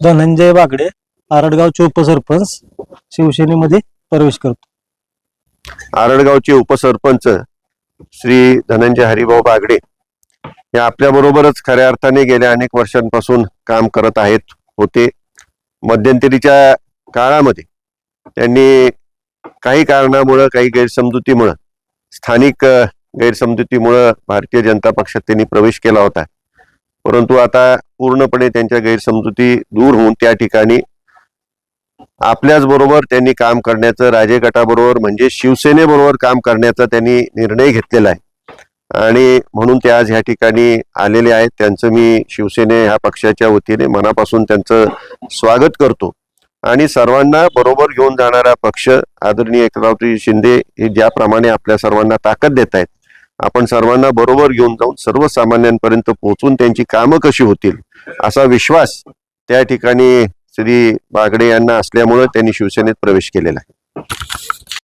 धनंजय बागडे आरडगावचे उपसरपंच शिवसेनेमध्ये प्रवेश करतो. आरडगावचे उपसरपंच श्री धनंजय हरिभाऊ बागडे हे आपल्या बरोबरच खऱ्या अर्थाने गेल्या अनेक वर्षांपासून काम करत आहेत होते. मध्यंतरीच्या काळामध्ये त्यांनी काही कारणामुळं काही गैरसमजुतीमुळं स्थानिक गैरसमजुतीमुळं भारतीय जनता पक्षात त्यांनी प्रवेश केला होता. परंतु आता पूर्णपणे त्यांच्या गैरसमजुती दूर होऊन त्या ठिकाणी आपल्याच बरोबर त्यांनी काम करण्याचं राजे गटाबरोबर म्हणजे शिवसेनेबरोबर काम करण्याचा त्यांनी निर्णय घेतलेला आहे. आणि म्हणून ते आज ह्या ठिकाणी आलेले आहेत. त्यांचं मी शिवसेने ह्या पक्षाच्या वतीने मनापासून त्यांचं स्वागत करतो. आणि सर्वांना बरोबर घेऊन जाणारा पक्ष आदरणीय एकनाथजी शिंदे हे ज्याप्रमाणे आपल्या सर्वांना ताकद देत आहेत आपण सर्वांना बरोबर घेऊन जाऊन सर्वसामान्यांपर्यंत पोहोचून त्यांची कामं कशी होतील असा विश्वास त्या ठिकाणी श्री बागडे यांना असल्यामुळं त्यांनी शिवसेनेत प्रवेश केलेला आहे.